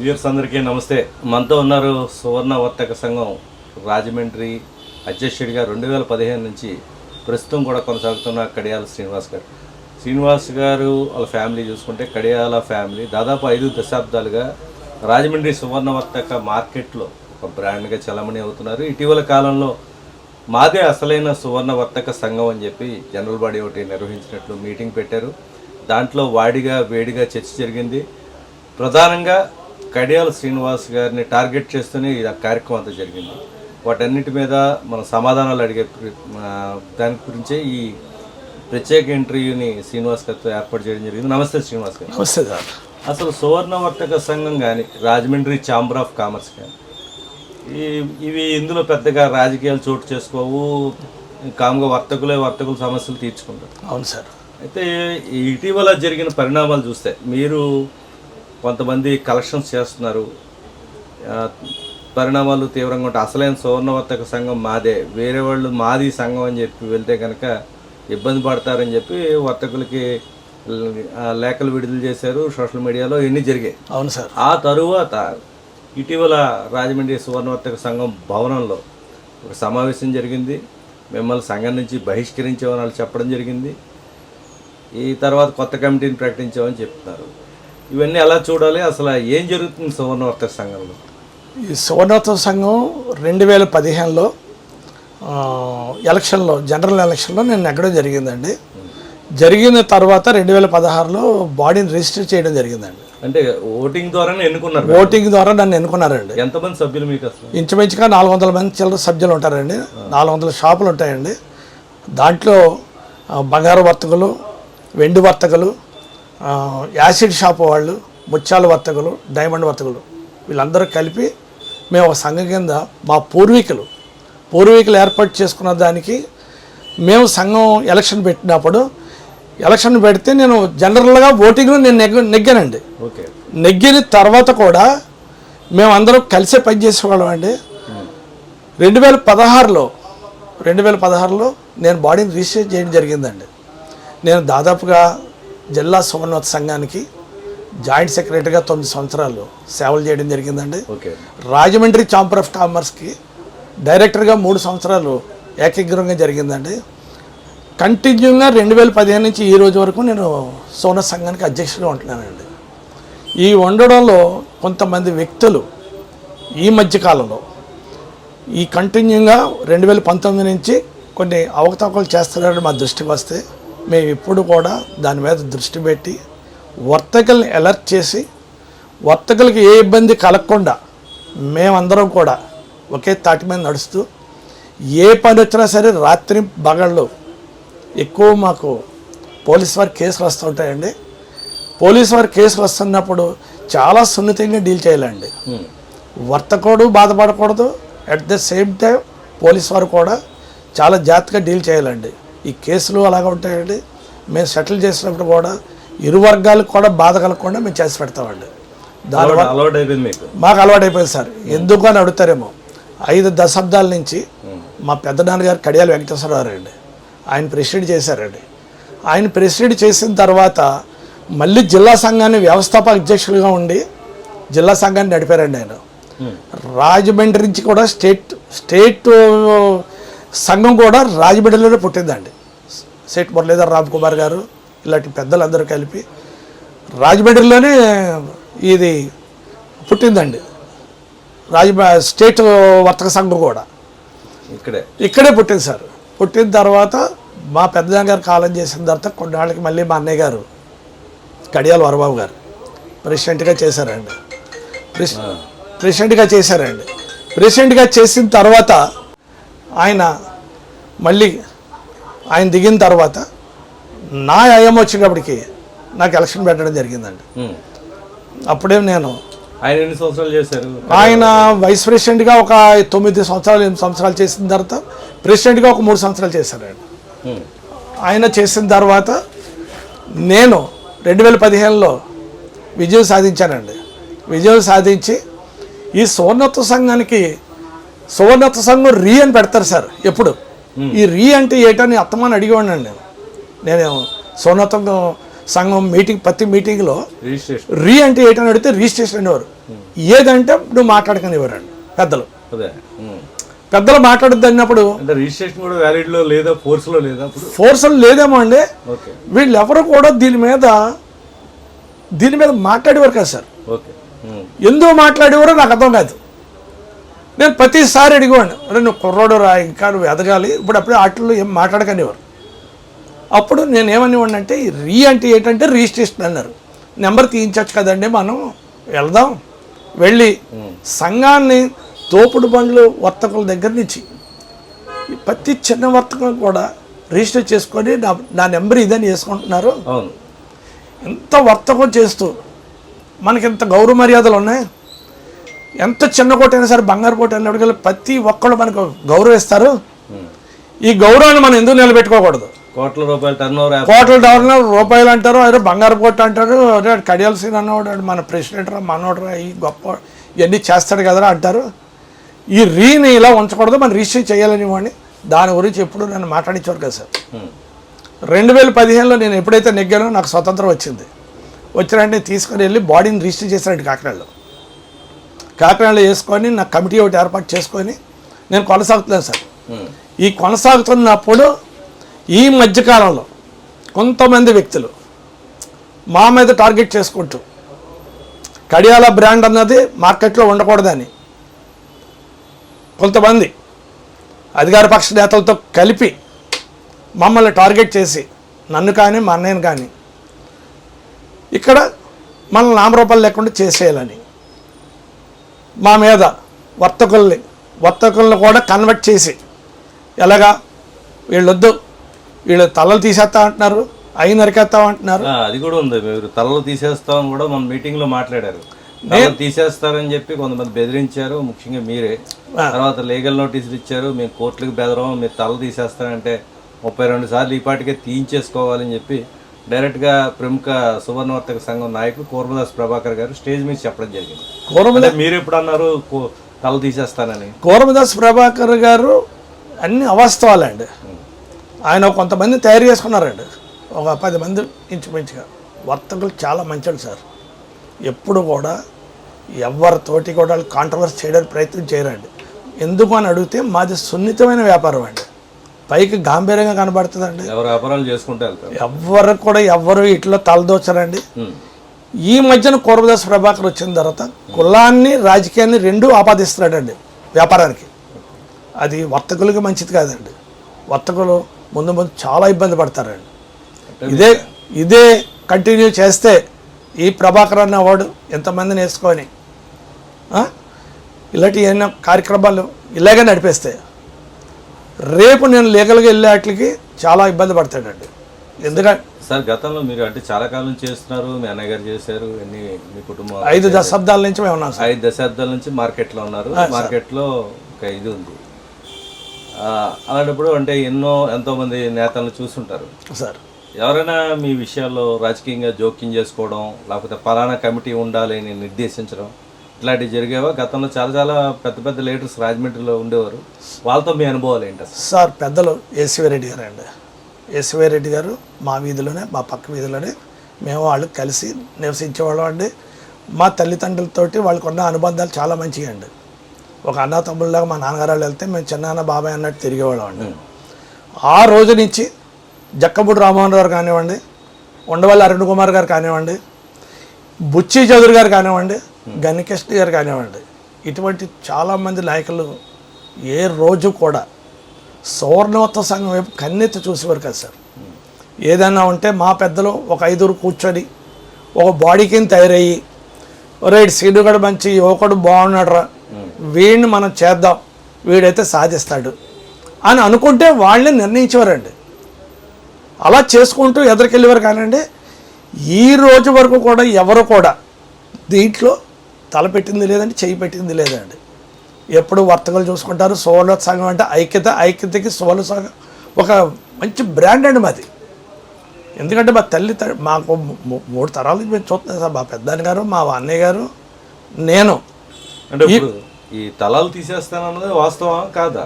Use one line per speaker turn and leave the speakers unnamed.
Viewers అందరికీ నమస్తే. మనతో ఉన్నారు సువర్ణ వర్తక సంఘం రాజమండ్రి అధ్యక్షుడిగా రెండు వేల పదిహేను నుంచి ప్రస్తుతం కూడా కొనసాగుతున్న కడియాల శ్రీనివాస్ గారు. శ్రీనివాస్ గారు వాళ్ళ ఫ్యామిలీ చూసుకుంటే కడియాల ఫ్యామిలీ దాదాపు ఐదు దశాబ్దాలుగా రాజమండ్రి సువర్ణ వర్తక మార్కెట్లో ఒక బ్రాండ్గా చలామణి అవుతున్నారు. ఇటీవల కాలంలో మాదే అసలైన సువర్ణ వర్తక సంఘం అని చెప్పి జనరల్ బాడీ ఒకటి నిర్వహించినట్లు మీటింగ్ పెట్టారు. దాంట్లో వాడిగా వేడిగా చర్చ జరిగింది. ప్రధానంగా కడియాల శ్రీనివాస్ గారిని టార్గెట్ చేస్తూనే ఈ కార్యక్రమం అంతా జరిగింది. వాటన్నిటి మీద మనం సమాధానాలు అడిగే ఆ, దాని గురించే ఈ ప్రత్యేక ఇంటర్వ్యూని శ్రీనివాస్ గారితో ఏర్పాటు చేయడం జరిగింది. నమస్తే శ్రీనివాస్ గారు.
నమస్తే సార్.
అసలు సువర్ణ వర్తక సంఘం కానీ రాజమండ్రి ఛాంబర్ ఆఫ్ కామర్స్ కానీ ఈ ఇవి ఇందులో పెద్దగా రాజకీయాలు చోటు చేసుకోవు కామ్గా వర్తకులే వర్తకుల సమస్యలు తీర్చుకుంటారు.
అవును సార్.
అయితే ఇటీవల జరిగిన పరిణామాలు చూస్తే మీరు కొంతమంది కలెక్షన్స్ చేస్తున్నారు. పరిణామాలు తీవ్రంగా ఉంటాయి. అసలైన సువర్ణవర్తక సంఘం మాదే. వేరే వాళ్ళు మాది సంఘం అని చెప్పి వెళ్తే కనుక ఇబ్బంది పడతారని చెప్పి వర్తకులకి లేఖలు విడుదల చేశారు సోషల్ మీడియాలో. ఇవన్నీ జరిగాయి.
అవును సార్.
ఆ తరువాత ఇటీవల రాజమండ్రి సువర్ణవర్తక సంఘం భవనంలో ఒక సమావేశం జరిగింది. మిమ్మల్ని సంఘం నుంచి బహిష్కరించామని వాళ్ళు చెప్పడం జరిగింది. ఈ తర్వాత కొత్త కమిటీని ప్రకటించామని చెప్తున్నారు. ఇవన్నీ ఎలా చూడాలి? అసలు ఏం జరుగుతుంది సువర్ణవర్తక సంఘంలో?
ఈ సువర్ణోత్సవ సంఘం రెండు వేల పదిహేనులో ఎలక్షన్లో జనరల్ ఎలక్షన్లో నేను ఎక్కడం జరిగిందండి. జరిగిన తర్వాత రెండు వేల పదహారులో బాడీని రిజిస్టర్ చేయడం జరిగిందండి.
అంటే ఓటింగ్ ద్వారానే ఎన్నుకున్నారు
ఓటింగ్ ద్వారా నన్ను ఎన్నుకున్నారండి.
ఎంతమంది సభ్యులు మీకు అసలు?
ఇంచుమించుగా నాలుగు వందల మంది చిల్లర సభ్యులు ఉంటారండి. నాలుగు వందల షాపులు ఉంటాయండి. దాంట్లో బంగారు వర్తకులు వెండి వర్తకులు యాసిడ్ షాప్ వాళ్ళు ముత్యాల వర్తకులు డైమండ్ వర్తకులు వీళ్ళందరూ కలిపి మేము ఒక సంఘం కింద మా పూర్వీకులు పూర్వీకులు ఏర్పాటు చేసుకున్న దానికి మేము సంఘం ఎలక్షన్ పెట్టినప్పుడు ఎలక్షన్ పెడితే నేను జనరల్గా ఓటింగ్లో నేను నెగ్గ నెగ్గానండి.
ఓకే.
నెగ్గిన తర్వాత కూడా మేమందరం కలిసే పనిచేసేవాళ్ళం అండి. రెండు వేల పదహారులో రెండు వేల పదహారులో నేను బాడీని రిజిస్టర్ చేయడం జరిగిందండి. నేను దాదాపుగా జిల్లా సువర్ణోత్సవ సంఘానికి జాయింట్ సెక్రటరీగా తొమ్మిది సంవత్సరాలు సేవలు చేయడం జరిగిందండి.
ఓకే.
రాజమండ్రి ఛాంబర్ ఆఫ్ కామర్స్కి డైరెక్టర్గా మూడు సంవత్సరాలు ఏకగ్రంగా జరిగిందండి. కంటిన్యూగా రెండు వేల పదిహేను నుంచి ఈ రోజు వరకు నేను సోన సంఘానికి అధ్యక్షుడిగా ఉంటున్నానండి. ఈ ఉండడంలో కొంతమంది వ్యక్తులు ఈ మధ్య కాలంలో ఈ కంటిన్యూగా రెండు వేల పంతొమ్మిది నుంచి కొన్ని అవకతవకలు చేస్తున్నారని మా దృష్టికి వస్తే మేము ఇప్పుడు కూడా దాని మీద దృష్టి పెట్టి వర్తకుల్ని అలర్ట్ చేసి వర్తకులకి ఏ ఇబ్బంది కలగకుండా మేమందరం కూడా ఒకే తాటి మీద నడుస్తూ ఏ పని వచ్చినా సరే రాత్రి బగళ్ళు ఎక్కువ మాకు పోలీస్ వారి కేసులు వస్తుంటాయండి. పోలీస్ వారి కేసులు వస్తున్నప్పుడు చాలా సున్నితంగా డీల్ చేయాలండి. వర్తకుడు బాధపడకూడదు. At the same time police వారు కూడా చాలా జాగ్రత్తగా డీల్ చేయాలండి. ఈ కేసులు అలాగ ఉంటాయండి. మేము సెటిల్ చేసినప్పుడు కూడా ఇరు వర్గాలకు కూడా బాధ కలగకుండా మేము చేసి పెడతామండి. దాని
అలవాటు అలవాటు అయిపోయింది మీకు?
మాకు అలవాటైపోయింది సార్. ఎందుకు అని అడుగుతారేమో. ఐదు దశాబ్దాల నుంచి మా పెద్ద నాన్నగారు కడియాల వెంకటేశ్వరరావు అండి ఆయన ప్రెసిడెంట్ చేశారండి. ఆయన ప్రెసిడెంట్ చేసిన తర్వాత మళ్ళీ జిల్లా సంఘాన్ని వ్యవస్థాపక అధ్యక్షులుగా ఉండి జిల్లా సంఘాన్ని నడిపారండి ఆయన. రాజమండ్రి నుంచి కూడా స్టేట్ స్టేట్ సంఘం కూడా రాజమండ్రిలోనే పుట్టిందండి. సేట్ మురళీధర్ రామ్ కుమార్ గారు ఇలాంటి పెద్దలందరూ కలిపి రాజమండ్రిలోనే ఇది పుట్టిందండి. రాజ స్టేట్ వర్తక సంఘం కూడా.
ఇక్కడే.
ఇక్కడే పుట్టింది సార్. పుట్టిన తర్వాత మా పెద్దనాన్న గారు కాలం చేసిన తర్వాత కొన్నాళ్ళకి మళ్ళీ మా అన్నయ్య గారు కడియాల వరబాబు గారు ప్రెసిడెంట్గా చేశారండి. ప్రెసి ప్రెసిడెంట్గా చేశారండి. ప్రెసిడెంట్గా చేసిన తర్వాత ఆయన మళ్ళీ ఆయన దిగిన తర్వాత నా అయ్యం వచ్చినప్పటికి నాకు ఎలక్షన్ పెట్టడం జరిగిందండి. అప్పుడే నేను
ఆయన ఎన్ని సంవత్సరాలు చేశారు?
ఆయన వైస్ ప్రెసిడెంట్గా ఒక తొమ్మిది సంవత్సరాలు ఎనిమిది సంవత్సరాలు చేసిన తర్వాత ప్రెసిడెంట్గా ఒక మూడు సంవత్సరాలు చేశారండి. ఆయన. చేసిన తర్వాత నేను రెండు వేల పదిహేనులో విజయం సాధించానండి. విజయం సాధించి ఈ సువర్ణత్వ సంఘానికి సువర్ణత్వ సంఘం రీ అని పెడతారు సార్ ఎప్పుడు? ఈ రీ అంటే ఏటని అత్తమాని అడిగేవాడిని నేను. నేను సువర్ణత్వ సంఘం మీటింగ్ ప్రతి మీటింగ్లో రీ అంటే ఏంటని అడిగితే రిజిస్ట్రేషన్ అనేవారు. ఏదంటే నువ్వు మాట్లాడకనివ్వరండి పెద్దలు. పెద్దలు మాట్లాడద్దు అన్నప్పుడు
ఫోర్స్
లేదేమో అండి. వీళ్ళు ఎవరు కూడా దీని మీద దీని మీద మాట్లాడేవారు కదా సార్. ఎందుకు మాట్లాడేవారో నాకు అర్థం కాదు. నేను ప్రతిసారి అడిగేవాడిని అరే నువ్వు కుర్రోడు రా ఇంకా నువ్వు ఎదగాలి? ఇప్పుడు అప్పుడే వాటిల్లో ఏం మాట్లాడకనివ్వరు అప్పుడు నేను ఏమనివ్వండి అంటే రీ అంటే ఏంటంటే రిజిస్ట్రేషన్ అన్నారు. నెంబర్ తీయించవచ్చు కదండి మనం వెళ్దాం వెళ్ళి సంఘాన్ని తోపుడు బండ్లు వర్తకుల దగ్గర నుంచి ప్రతి చిన్న వర్తకం కూడా రిజిస్టర్ చేసుకొని నా నా నెంబర్ ఇదని చేసుకుంటున్నారు ఎంత వర్తకం చేస్తూ మనకి ఎంత గౌరవ మర్యాదలు ఉన్నాయి? ఎంత చిన్న కోట అయినా సరే బంగారు కోట అయినప్పటికీ ప్రతి ఒక్కళ్ళు మనకు గౌరవిస్తారు. ఈ గౌరవాన్ని మనం ఎందుకు నిలబెట్టుకోకూడదు?
కోట్ల రూపాయల టర్న్ ఓవర్
కోట్ల డాలర్లు రూపాయలు అంటారు అదే బంగారు కోట అంటారు అదే కడియాల సీన్ అన్నవాడు "ఆడు మన ప్రెసిడెంట్ రా మనోడు ఈ గొప్ప ఇవన్నీ చేస్తాడు కదరా అంటారు. ఈ రీని ఇలా ఉంచకూడదు మనం రిజిస్టర్ చేయాలని వాడిని. దాని గురించి ఎప్పుడు నన్ను మాట్లాడించారు కదా సార్. రెండు వేల పదిహేనులో నేను ఎప్పుడైతే నెగ్గానో నాకు స్వతంత్రం వచ్చింది. వచ్చినంటే తీసుకొని వెళ్ళి బాడీని రిజిస్టర్ చేశారండి కాకినాడలో. కాకినాడలో వేసుకొని నా కమిటీ ఒకటి ఏర్పాటు చేసుకొని నేను కొనసాగుతున్నాను సార్. ఈ కొనసాగుతున్నప్పుడు ఈ మధ్యకాలంలో కొంతమంది వ్యక్తులు మా మీద టార్గెట్ చేసుకుంటూ కడియాల బ్రాండ్ అన్నది మార్కెట్లో ఉండకూడదని కొంతమంది అధికార పక్ష నేతలతో కలిపి మమ్మల్ని టార్గెట్ చేసి నన్ను కానీ మా అన్నయ్యను కానీ ఇక్కడ మనల్ని నామరూపాలు లేకుండా చేసేయాలని మా మీద వర్తకుల్ని వర్తకులను కూడా కన్వర్ట్ చేసి. ఎలాగా? వీళ్ళొద్దు. వీళ్ళు తలలు తీసేస్తా అంటున్నారు అయి నరికేస్తాం అంటున్నారు.
అది కూడా ఉంది. మీరు తలలు తీసేస్తామని కూడా మన మీటింగ్లో మాట్లాడారు. తలలు తీసేస్తారని చెప్పి కొంతమంది బెదిరించారు ముఖ్యంగా మీరే. తర్వాత లీగల్ నోటీసులు ఇచ్చారు మేము కోర్టులకు బెదరం మీరు తల తీసేస్తారంటే ముప్పై రెండు సార్లు ఈ పాటికే తీయించేసుకోవాలని చెప్పి డైరెక్ట్గా ప్రముఖ సువర్ణవర్తక సంఘం నాయకులు కూర్మదాస్ ప్రభాకర్ గారు స్టేజ్ మీద చెప్పడం జరిగింది.
కూరమ
అంటే మీరు ఎప్పుడు అన్నారు తల తీసేస్తానని?
కూరమదాస్ ప్రభాకర్ గారు అన్ని అవాస్తవాలండి. ఆయన కొంతమంది తయారు చేసుకున్నారండి. ఒక పది మంది ఇంచుమించుగా. వర్తకులు చాలా మంచోళ్ళు సార్. ఎప్పుడు కూడా ఎవరితోటి కూడా కాంట్రవర్సీ చేయడానికి ప్రయత్నం చేయరండి. ఎందుకు అని అడిగితే మాది సున్నితమైన వ్యాపారం అండి. పైకి గాంభీర్యంగా కనబడుతుందండి.
ఎవరు వ్యాపారాలు
ఎవ్వరు కూడా ఎవ్వరు ఇట్లా తలదోచరండి. ఈ మధ్యన కూరదాస్ ప్రభాకర్ వచ్చిన తర్వాత కులాన్ని రాజకీయాన్ని రెండూ ఆపాదిస్తున్నాడండి వ్యాపారానికి. అది వర్తకులకి మంచిది కాదండి. వర్తకులు ముందు ముందు చాలా ఇబ్బంది పడతారండి. ఇదే ఇదే కంటిన్యూ చేస్తే ఈ ప్రభాకర్ అన్నవాడు ఎంతమందిని వేసుకొని? ఇలాంటి ఏమైనా కార్యక్రమాలు ఇలాగే నడిపేస్తాయి రేపు నేను లీగల్గా వెళ్ళేట్లకి చాలా ఇబ్బంది పడతాడండి. ఎందుకంటే
సార్ గతంలో మీరు అంటే చాలా కాలం చేస్తున్నారు మీ అన్నయ్య గారు చేశారు ఎన్ని మీ కుటుంబం
ఐదు దశాబ్దాల నుంచి మేము ఉన్నాం సార్.
ఐదు దశాబ్దాల నుంచి మార్కెట్లో ఉన్నారు. మార్కెట్లో ఒక ఇది ఉంది. అలాంటప్పుడు అంటే ఎన్నో ఎంతో మంది నేతలను చూస్తుంటారు
సార్.
ఎవరైనా మీ విషయాల్లో రాజకీయంగా జోక్యం చేసుకోవడం లేకపోతే పలానా కమిటీ ఉండాలి నిర్దేశించడం ఇట్లాంటివి జరిగేవా? గతంలో చాలా చాలా పెద్ద పెద్ద లీడర్స్ రాజమండ్రిలో ఉండేవారు. వాళ్ళతో మీ అనుభవాలు ఏంటి
సార్ పెద్దలు ఏసీవై రెడ్డి గారు అండి ఏసీవై రెడ్డి గారు మా వీధిలోనే మా పక్క వీధిలోనే. మేము వాళ్ళు కలిసి నివసించేవాళ్ళం అండి. మా తల్లిదండ్రులతోటి వాళ్ళకున్న అనుబంధాలు చాలా మంచిగా అండి. ఒక అన్న తమ్ముళ్ళగా మా నాన్నగారు వాళ్ళు వెళ్తే మేము చిన్నాన్న బాబాయ్ అన్నట్టు తిరిగేవాళ్ళం అండి. ఆ రోజు నుంచి జక్కబుడి రామోహన్ గారు కానివ్వండి ఉండవల్లి అరుణ్ కుమార్ గారు కానివ్వండి బుచ్చి చౌదరి గారు కానివ్వండి గనికృష్ణ గారు కానివ్వండి ఇటువంటి చాలామంది నాయకులు ఏ రోజు కూడా సువర్ణవత్త సంఘం వైపు కన్నెత్తి చూసేవారు కదా సార్. ఏదైనా ఉంటే మా పెద్దలు ఒక ఐదుగురు కూర్చొని ఒక బాడీ కింద తయారయ్యి రైట్ కూడా మంచి యువకుడు బాగున్నాడు రా వీడిని మనం చేద్దాం వీడైతే సాధిస్తాడు అని అనుకుంటే వాళ్ళని నిర్ణయించేవారండి. అలా చేసుకుంటూ ఎదురుకెళ్ళేవారు కానండి ఈ రోజు వరకు కూడా ఎవరు కూడా దీంట్లో తల పెట్టింది లేదండి చెయ్యి పెట్టింది లేదండి. ఎప్పుడు వర్తకులు చూసుకుంటారు సోల సంఘం అంటే ఐక్యత ఐక్యతకి సోల సంఘం ఒక మంచి బ్రాండ్ అండి మాది. ఎందుకంటే మా తల్లి మాకు మూడు తరాల నుంచి మేము చూస్తున్నాం సార్ మా పెద్దాన్ని గారు మా అన్నయ్య గారు నేను.
అంటే ఈ తలాలు తీసేస్తానన్నది వాస్తవం కాదా?